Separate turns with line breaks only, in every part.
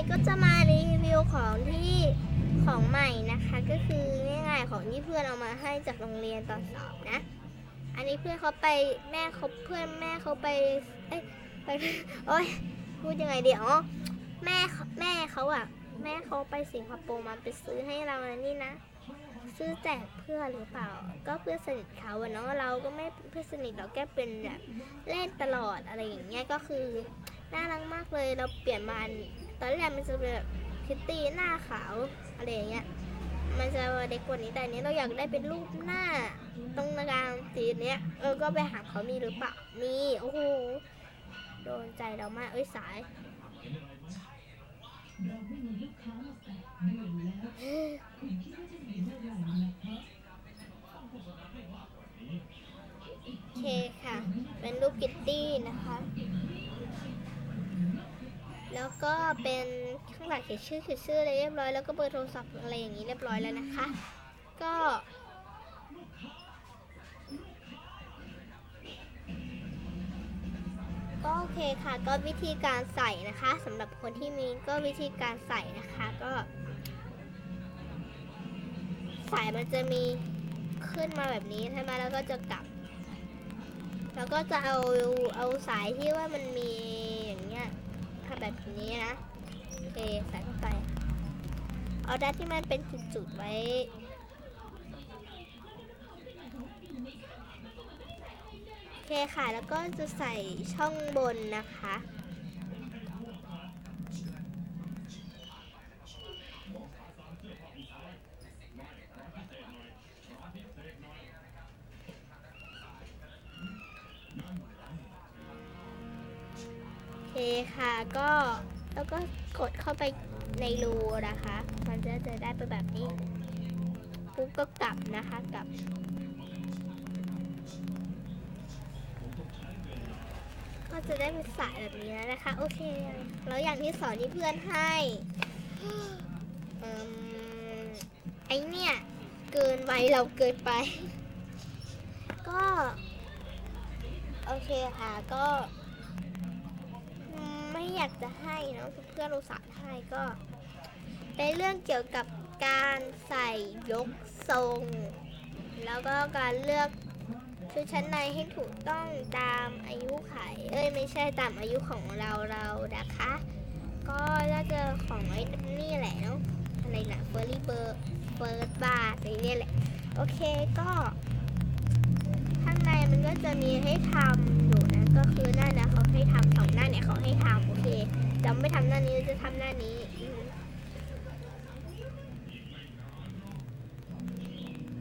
นี้ก็จะมารีวิวของที่ของใหม่นะคะ ก็คือง่ายๆของที่เพื่อนเอามาให้จากโรงเรียนตอนสอบนะ อันนี้เพื่อนเขาไปแม่เขาเพื่อนแม่เขาไปเอ้ยไปโอ้ยพูดยังไงเดีอ๋อแม่เขาแม่เขาอะแม่เขาไปสิงคโปร์มาไปซื้อให้เรานะนี่นะซื้อแจกเพื่อนหรือเปล่า ก็เพื่อนสนิทเขาเนาะเราก็ไม่เพื่อนสนิทเราแค่เป็นแบบเล่นตลอดอะไรอย่างเงี้ยก็คือน่ารักมากเลยเราเปลี่ยนมาอัน ตอนแรกมันจะเป็นแบบคิตตี้หน้าขาวอะไรอย่างเงี้ย มันจะเด็กกว่านี้แต่อันนี้เราอยากได้เป็นรูปหน้า ตรงกลางสีเนี้ย เออ ก็ไปหาเขามีหรือเปล่า มี โอ้โห โดนใจเรามาก เอ้ยสายโอเคค่ะ เป็นรูปกิตตี้นะคะ แล้วก็เป็นข้างหลังเขียนชื่อเขียนชื่ออะไรเรียบร้อยแล้วก็เบอร์โทรศัพท์อะไรอย่างนี้เรียบร้อยแล้วนะคะ ก็ก็โอเคค่ะก็วิธีการใส่นะคะสำหรับคนที่มีก็วิธีการใส่นะคะก็สายมันจะมีขึ้นมาแบบนี้ใช่ไหมแล้วก็จะกลับ แล้วก็จะเอาเอาสายที่ว่ามันมีอย่างเงี้ยทำ แบบนี้นะโอเคใส่เข้าไป เอาด้านที่มันเป็นจุดๆไว้โอเคค่ะแล้วก็จะใส่ช่องบนนะคะ คค่ะก็แล้วก็กดเข้าไปในรูนะคะ มันจะจะได้เป็นแบบนี้ปุ๊บก็กลับนะคะกลับ ก็จะได้เป็นสายแบบนี้แล้วนะคะ โอเคแล้วอย่างที่สอนที่เพื่อนให้อไอเนี่ยเกินไวเราเกินไป ก็ โอเคค่ะก็ อยากจะให้เนอะเพื่อนอุตส่าห์ให้ก็เป็นเรื่องเกี่ยวกับการใส่ยกทรง แล้วก็การเลือกชุดชั้นในให้ถูกต้องตามอายุไข เอ้ยไม่ใช่ตามอายุของเราเรานะคะ ก็น่าจะของไอ้นี่แหละเนาะอะไรนะเฟอร์รี่เบอร์เฟิร์สบาร์อะไรเนี่ยแหละ โอเคก็ ข้างในมันก็จะมีให้ทำอยู่นะก็คือน้าเนี้ย เขาให้ทำสองหน้าเนี่ยเขาให้ทำโอเคจะไม่ทำหน้านี้จะทำหน้านี้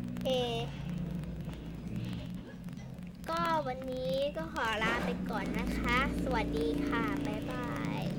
โอเคก็วันนี้ก็ขอลาไปก่อนนะคะ สวัสดีค่ะ บ๊ายบาย